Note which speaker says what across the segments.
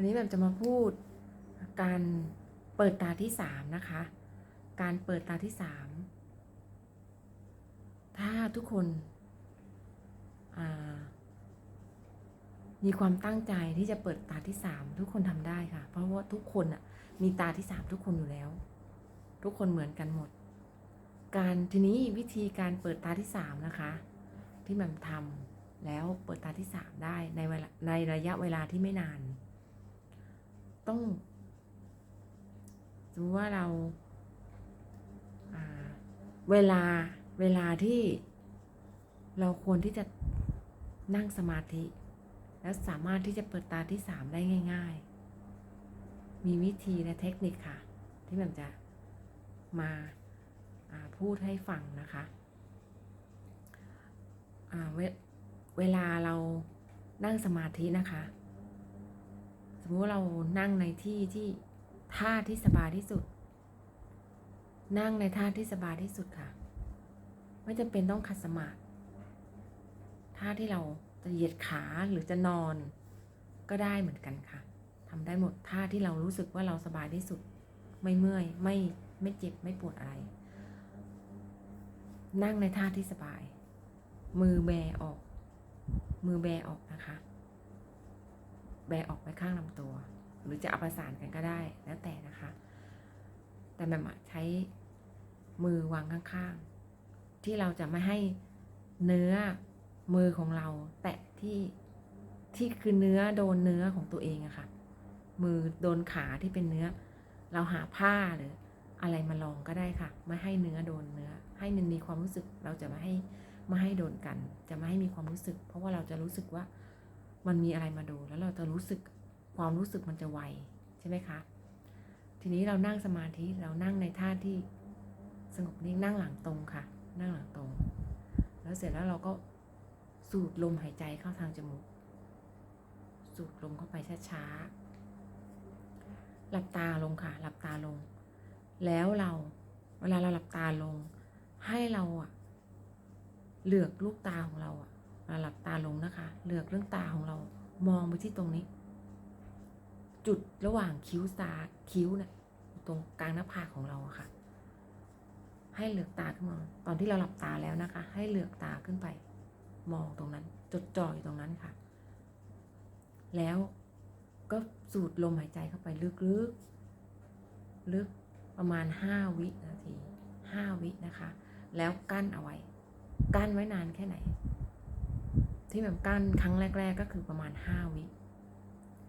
Speaker 1: วันนี้แบบจะมาพูดการเปิดตาที่สามนะคะ การเปิดตาที่สามถ้าทุกคนมีความตั้งใจที่จะเปิดตาที่สามทุกคนทำได้ค่ะ เพราะว่าทุกคนอะมีตาที่สามทุกคนอยู่แล้ว ทุกคนเหมือนกันหมด การทีนี้วิธีการเปิดตาที่สามนะคะ ที่แหม่มทำแล้วเปิดตาที่สามได้ในเวลาในระยะเวลาที่ไม่นาน ต้องสมมติว่าเราาเวลาเวลาที่เราควรที่จะนั่งสมาธิ แล้วสามารถที่จะเปิดตาที่สามได้ง่าย ๆ มีวิธีและเทคนิคค่ะ ที่แหม่มจะมาาพูดให้ฟังนะคะเวเวลาเรานั่งสมาธินะคะ มมติว่าเรานั่งในที่ที่ท่าที่สบายที่สุด นั่งในท่าที่สบายที่สุดค่ะ ไม่จำเป็นต้องขัดสมาธิท่าที่เราจะเหยียดขาหรือจะนอน ก็ได้เหมือนกันค่ะทำได้หมดท่าที่เรารู้สึกว่าเราสบายที่สุด ไม่เมื่อยไม่ไม่เจ็บไม่ปวดอะไร นั่งในท่าที่สบาย มือแบออก มือแบออกนะคะ แบออกไปข้างลำตัว หรือจะเอาประสานกันก็ได้แล้วแต่นะคะ แต่แบบใช้มือวางข้างๆ ที่เราจะไม่ให้เนื้อมือของเรา แตะที่ที่คือเนื้อโดนเนื้อของตัวเองอะค่ะ มือโดนขาที่เป็นเนื้อ เราหาผ้าหรืออะไรมาลองก็ได้ค่ะ ไม่ให้เนื้อโดนเนื้อ ให้มันมีความรู้สึกเราจะไม่ให้ไม่ให้โดนกัน จะไม่ให้มีความรู้สึก เพราะว่าเราจะรู้สึกว่า มันมีอะไรมาดนแล้วเราจะรู้สึกความรู้สึกมันจะไวใช่ไหมคะ ทีนี้เรานั่งสมาธิเรานั่งในท่าที่สงบนิ่งนั่งหลังตรงค่ะ นั่งหลังตรง แล้วเสร็จแล้วเราก็สูดลมหายใจเข้าทางจมูก สูดลมเข้าไปช้าๆหลับตาลงค่ะ หลับตาลง แล้วเราเวลาเราหลับตาลง ให้เราอะเหลือกลูกตาของเราอะ หลับตาลงนะคะเหลือกเรื่องตาของเรามองไปที่ตรงนี้ จุดระหว่างคิ้วตาคิ้วเนี่ยตรงกลางหน้าผากของเราอะค่ะ ให้เหลือกตาขึ้นมาตอนที่เราหลับตาแล้วนะคะ ให้เหลือกตาขึ้นไป มองตรงนั้น จดจ่ออยู่ตรงนั้นค่ะ แล้วก็สูดลมหายใจเข้าไปลึกๆ ลึกประมาณ5วินาที5วินะคะ แล้วกั้นเอาไว้ กั้นไว้นานแค่ไหน ที่แบบกั้นครั้งแรก ๆ ก็คือประมาณ 5 วิ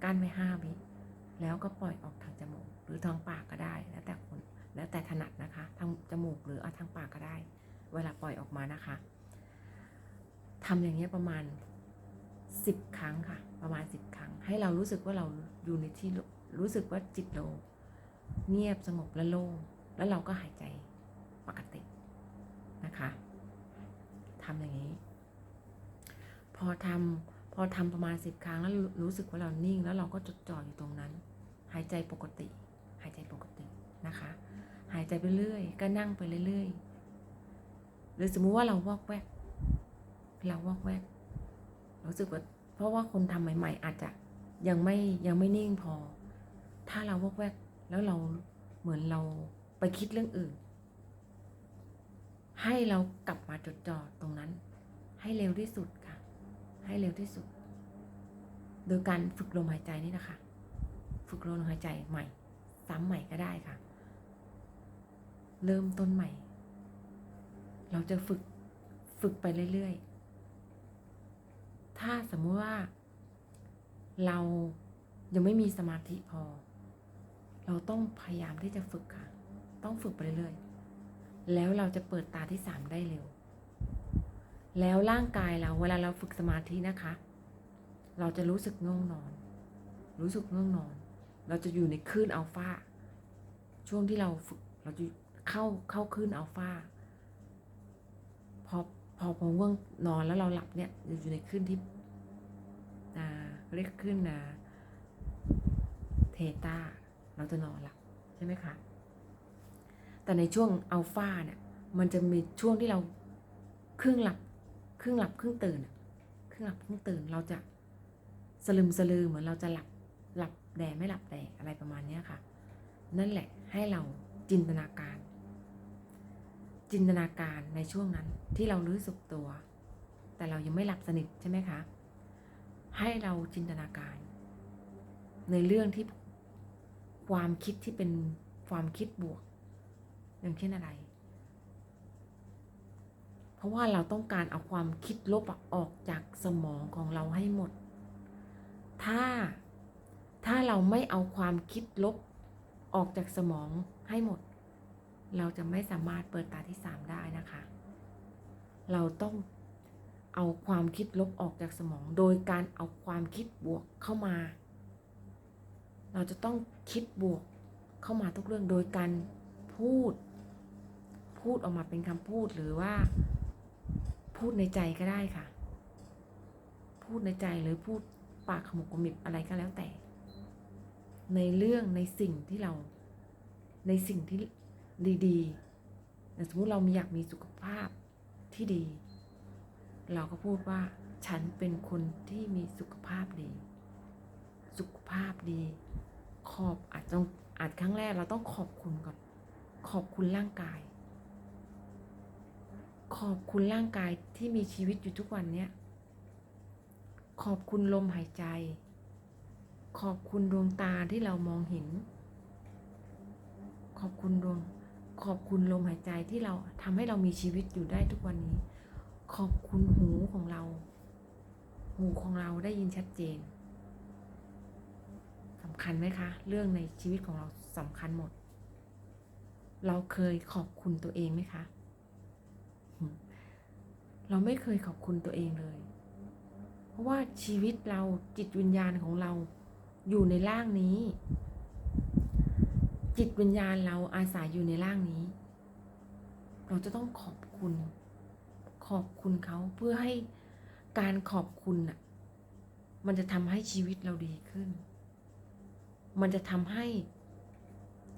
Speaker 1: กั้นไว้5วิแล้วก็ปล่อยออกทางจมูก หรือทางปากก็ได้ แล้วแต่คนแล้วแต่ถนัดนะคะ ทางจมูกหรือเอาทางปากก็ได้ เวลาปล่อยออกมานะคะทำอย่างนี้ยประมาณ 10 ครั้งค่ะ ประมาณ 10 ครั้ง ให้เรารู้สึกว่าเราอยู่ในที่รู้สึกว่าจิตเราเงียบสงบและโล่งแล้วเราก็หายใจปกตินะคะทำอย่างนี้ พอทำพอทำประมาณ10ครั้งแล้วรู้สึกว่าเรานิ่ง แล้วเราก็จดจ่ออยู่ตรงนั้น หายใจปกติ หายใจปกตินะคะ หายใจไปเรื่อยก็นั่งไปเรื่อยๆหรือสมมุติว่าเราวอกแวก เราวอกแวก รู้สึกว่าเพราะว่าคนทำใหม่ ๆ อาจจะยังไม่ยังไม่นิ่งพอ ถ้าเราวอกแวกแล้วเราเหมือนเราไปคิดเรื่องอื่น ให้เรากลับมาจดจ่อตรงนั้น ให้เร็วที่สุด ให้เร็วที่สุด โดยการฝึกลมหายใจนี่นะคะ ฝึกลมหายใจใหม่ ซ้ำใหม่ก็ได้ค่ะ เริ่มต้นใหม่ เราจะฝึกฝึกไปเรื่อยๆ ถ้าสมมุติว่า เรายังไม่มีสมาธิพอ เราต้องพยายามที่จะฝึกค่ะ ต้องฝึกไปเรื่อยๆ แล้วเราจะเปิดตาที่สามได้เร็ว แล้วร่างกายเราเวลาเราฝึกสมาธินะคะ เราจะรู้สึกง่วงนอน รู้สึกง่วงนอน เราจะอยู่ในคลื่นอัลฟาช่วงที่เราฝึกเราจะเข้าเข้าคลื่นอัลฟาพอพอพอง่วงนอนแล้วเราหลับเนี่ยอยู่ในคลื่นที่เรียกคลื่นนะเทตาเราจะนอนหลับใช่ไหมคะแต่ในช่วงอัลฟาเนี่ยมันจะมีช่วงที่เราครึ่งหลับ ครึ่งหลับครึ่งตื่นครึ่งหลับครึ่งตื่นเราจะสลึมสลือเหมือนเราจะหลับหลับแดไม่หลับแดอะไรประมาณเนี้ค่ะ นั่นแหละให้เราจินตนาการ จินตนาการในช่วงนั้นที่เรารู้สึกตัว แต่เรายังไม่หลับสนิทใช่ไหมคะ ให้เราจินตนาการ ในเรื่องที่ความคิดที่เป็นความคิดบวก อย่างเช่นอะไร เพราะว่าเราต้องการเอาความคิดลบอออกจากสมองของเราให้หมด ถ้าถ้าเราไม่เอาความคิดลบออกจากสมองให้หมด เราจะไม่สามารถเปิดตาที่สามได้นะคะ เราต้องเอาความคิดลบออกจากสมอง โดยการเอาความคิดบวกเข้ามา เราจะต้องคิดบวกเข้ามาทุกเรื่องโดยการพูด พูดออกมาเป็นคำพูดหรือว่า พูดในใจก็ได้ค่ะ พูดในใจหรือพูดปากขมุกขมิบอะไรก็แล้วแต่ ในเรื่องในสิ่งที่เรา ในสิ่งที่ดีๆสมมติเรามีอยากมีสุขภาพที่ดี เราก็พูดว่าฉันเป็นคนที่มีสุขภาพดี สุขภาพดี ขอบอาจต้องอาจครั้งแรกเราต้องขอบคุณก่อน ขอบคุณร่างกาย ขอบคุณร่างกายที่มีชีวิตอยู่ทุกวันเนี้ย ขอบคุณลมหายใจ ขอบคุณดวงตาที่เรามองเห็น ขอบคุณดวง ขอบคุณลมหายใจที่เราทำให้เรามีชีวิตอยู่ได้ทุกวันนี้ ขอบคุณหูของเรา หูของเราได้ยินชัดเจนสำคัญไหมคะ เรื่องในชีวิตของเราสำคัญหมด เราเคยขอบคุณตัวเองไหมคะ เราไม่เคยขอบคุณตัวเองเลย เพราะว่าชีวิตเราจิตวิญญาณของเราอยู่ในร่างนี้ จิตวิญญาณเราอาศัยอยู่ในร่างนี้ เราจะต้องขอบคุณ ขอบคุณเขาเพื่อให้การขอบคุณน่ะ มันจะทำให้ชีวิตเราดีขึ้น มันจะทำให้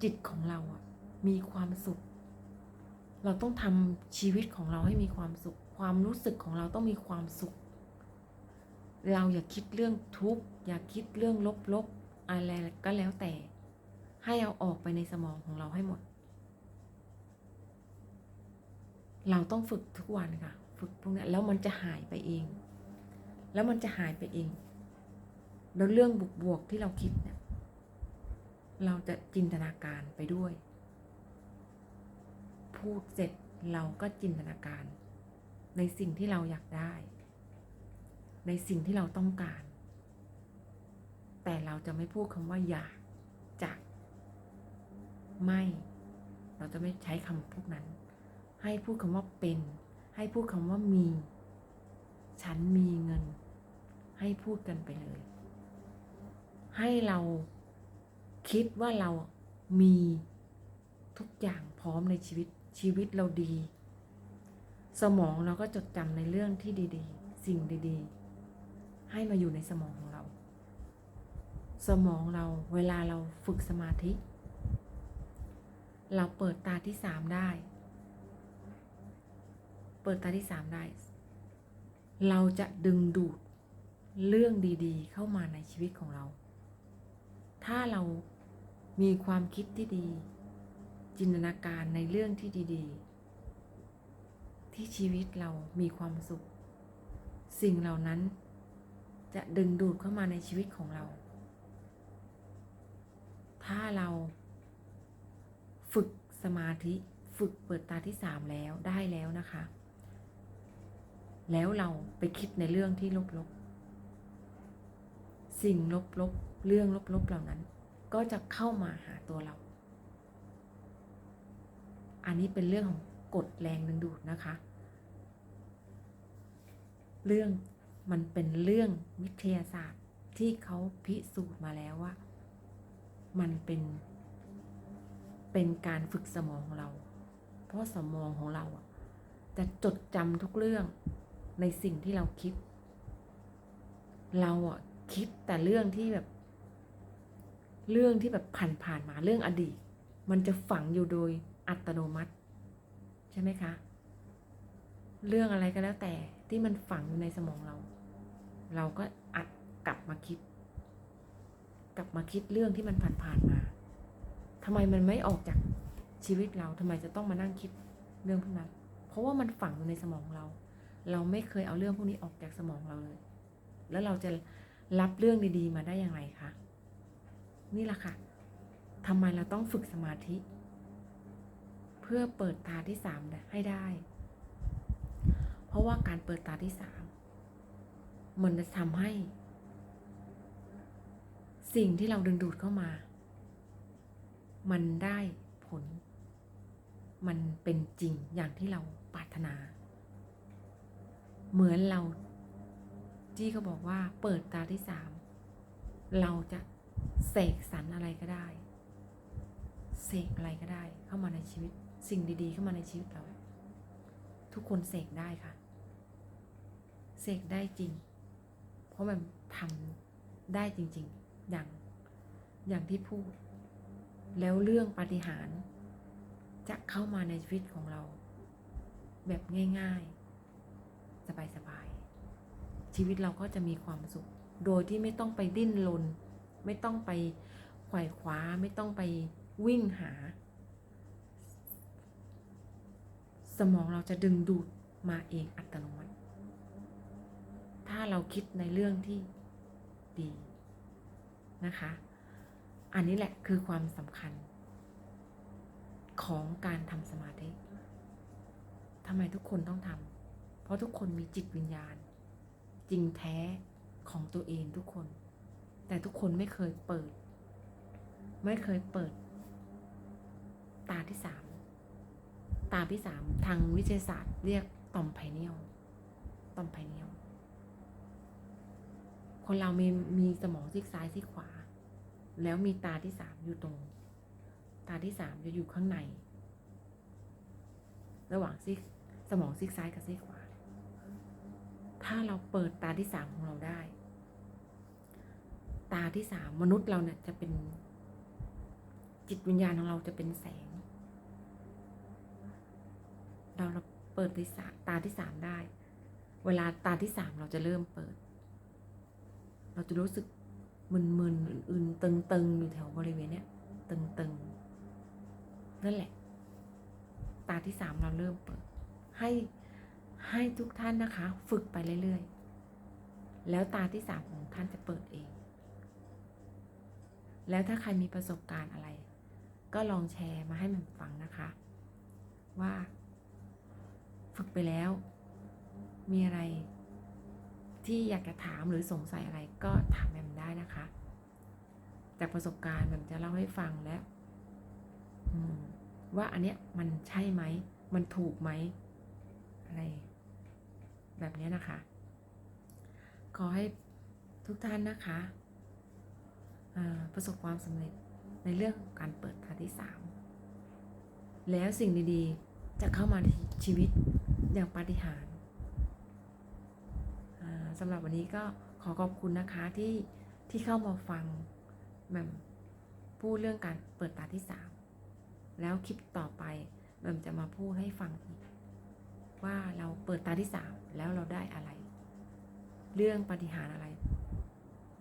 Speaker 1: จิตของเราอะมีความสุข เราต้องทำชีวิตของเราให้มีความสุข ความรู้สึกของเราต้องมีความสุข เราอย่าคิดเรื่องทุกข์ อย่าคิดเรื่องลบๆอะไรก็แล้วแต่ ให้เอาออกไปในสมองของเราให้หมด เราต้องฝึกทุกวันค่ะ ฝึกพวกนี้แล้วมันจะหายไปเอง แล้วมันจะหายไปเอง แล้วเรื่องบวกๆที่เราคิดเนี่ยเราจะจินตนาการไปด้วย พูดเสร็จเราก็จินตนาการ ในสิ่งที่เราอยากได้ ในสิ่งที่เราต้องการ แต่เราจะไม่พูดคำว่าอยากจะไม่ เราจะไม่ใช้คำพวกนั้น ให้พูดคำว่าเป็น ให้พูดคำว่ามี ฉันมีเงิน ให้พูดกันไปเลย ให้เราคิดว่าเรามีทุกอย่างพร้อมในชีวิต ชีวิตเราดี สมองเราก็จดจำในเรื่องที่ดี ๆ สิ่งดีๆ ให้มาอยู่ในสมองของเรา สมองเราเวลาเราฝึกสมาธิ เราเปิดตาที่สามได้ เปิดตาที่สามได้ เราจะดึงดูดเรื่องดีๆ เข้ามาในชีวิตของเรา ถ้าเรามีความคิดที่ดี จินตนาการในเรื่องที่ดีๆ ที่ชีวิตเรามีความสุข สิ่งเหล่านั้นจะดึงดูดเข้ามาในชีวิตของเรา ถ้าเราฝึกสมาธิฝึกเปิดตาที่สามแล้วได้แล้วนะคะ แล้วเราไปคิดในเรื่องที่ลบๆ สิ่งลบๆ เรื่องลบๆ เหล่านั้น ก็จะเข้ามาหาตัวเรา อันนี้เป็นเรื่องของกฎแรงดึงดูดนะคะ เรื่องมันเป็นเรื่องวิทยาศาสตร์ที่เขาพิสูจน์มาแล้วว่า มันเป็นเป็นการฝึกสมองของเรา เพราะสมองของเราอะจะจดจำทุกเรื่องในสิ่งที่เราคิด เราอะคิดแต่เรื่องที่แบบ เรื่องที่แบบผ่านผ่านมาเรื่องอดีต มันจะฝังอยู่โดย อัตโนมัติ ใช่ไหมคะ เรื่องอะไรก็แล้วแต่ที่มันฝังอยู่ในสมองเรา เราก็อัดกลับมาคิด กลับมาคิดเรื่องที่มันผ่านๆมาทำไมมันไม่ออกจากชีวิตเราทำไมจะต้องมานั่งคิดเรื่องพวกนั้น เพราะว่ามันฝังอยู่ในสมองเรา เราไม่เคยเอาเรื่องพวกนี้ออกจากสมองเราเลย แล้วเราจะรับเรื่องดีๆ มาได้อย่างไรคะ นี่แหละค่ะทำไมเราต้องฝึกสมาธิ พื่อเปิดตาที่สามให้ได้ เพราะว่าการเปิดตาที่สามมันจะทำให้ สิ่งที่เราดึงดูดเข้ามา มันได้ผล มันเป็นจริงอย่างที่เราปรารถนา เหมือนเราจี้ก็บอกว่าเปิดตาที่สามเราจะเสกสรรอะไรก็ได้ เสกอะไรก็ได้เข้ามาในชีวิต สิ่งดีๆ เข้ามาในชีวิตเรา ทุกคนเสกได้ค่ะ เสกได้จริง เพราะมันทำได้จริง ๆ อย่างอย่างที่พูด แล้วเรื่องปาฏิหารจะเข้ามาในชีวิตของเรา แบบง่าย ๆ สบายๆ ชีวิตเราก็จะมีความสุข โดยที่ไม่ต้องไปดิ้นรนไม่ต้องไปไขว่คว้าไม่ต้องไปวิ่งหา ส มองเราจะดึงดูดมาเองอัตโนมัติ ถ้าเราคิดในเรื่องที่ดีนะคะ อันนี้แหละคือความสำคัญ ของการทำสมาธิทำไมทุกคนต้องทำเพราะทุกคนมีจิตวิญญาณ จริงแท้ของตัวเองทุกคน แต่ทุกคนไม่เคยเปิด ไม่เคยเปิด ตาที่สาม ตาที่สามทางวิทยาศาสตร์เรียกต่อมไพเนียลต่อมไพเนียลคนเรามีมีสมองซีกซ้ายซีกขวา แล้วมีตาที่สามอยู่ตรง ตาที่สามจะอยู่ข้างใน ระหว่างซีกสมองซีกซ้ายกับซีกขวา ถ้าเราเปิดตาที่สามของเราได้ ตาที่สามมนุษย์เราเนี่ยจะเป็นจิตวิญญาณของเราจะเป็นแสง เราเราเปิดที่สามตาที่สามได้ เวลาตาที่สามเราจะเริ่มเปิด เราจะรู้สึกมึนๆอื่นๆตึงๆอยู่แถวบริเวณเนี้ยตึงๆนั่นแหละ ตาที่สามเราเริ่มเปิด ให้ให้ทุกท่านนะคะ ฝึกไปเรื่อยๆ แล้วตาที่สามของท่านจะเปิดเอง แล้วถ้าใครมีประสบการณ์อะไร ก็ลองแชร์มาให้แม่มฟังนะคะ ว่า ฝึกไปแล้ว มีอะไรที่อยากจะถามหรือสงสัยอะไรก็ถามแมมได้นะคะ จากประสบการณ์แมมจะเล่าให้ฟังแล้วว่าอันเนี้ยมันใช่ไหม มันถูกไหม อะไร แบบนี้นะคะ ขอให้ทุกท่านนะคะประสบความสำเร็จในเรื่องการเปิดตาที่สามแล้วสิ่งดีๆ จะเข้ามาในชีวิต อย่างปาฏิหาริย์สำหรับวันนี้ก็ขอขอบคุณนะคะที่ที่เข้ามาฟังแบบพูดเรื่องการเปิดตาที่สามแล้วคลิปต่อไปแบมจะมาพูดให้ฟังอีก ว่าเราเปิดตาที่สามแล้วเราได้อะไร เรื่องปฏิหารอะไร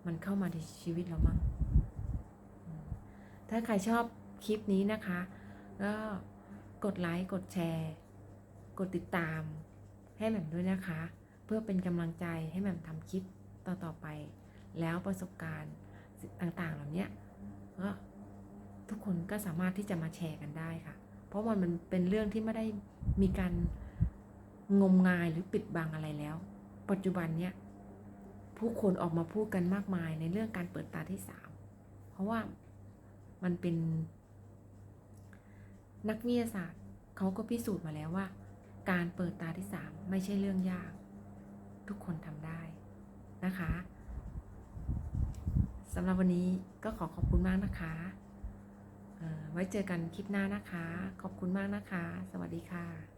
Speaker 1: มันเข้ามาในชีวิตเรามั่งถ้าใครชอบคลิปนี้นะคะ ก็กดไลค์ กดแชร์ กดติดตามให้แหม่มด้วยนะคะ เพื่อเป็นกำลังใจให้แหม่มทำคลิปต่อๆไป แล้วประสบการณ์ต่างๆ เหล่านี้ก็ทุกคนก็สามารถที่จะมาแชร์กันได้ค่ะ เพราะมันมันเป็นเรื่องที่ไม่ได้มีการงมงายหรือปิดบังอะไรแล้ว ปัจจุบันเนี้ยผู้คนออกมาพูดกันมากมายในเรื่องการเปิดตาที่สามเพราะว่ามันเป็นนักวิทยาศาสตร์เขาก็พิสูจน์มาแล้วว่า การเปิดตาที่สามไม่ใช่เรื่องยาก ทุกคนทำได้นะคะสำหรับวันนี้ก็ขอขอบคุณมากนะคะ ไว้เจอกันคลิปหน้านะคะ ขอบคุณมากนะคะ สวัสดีค่ะ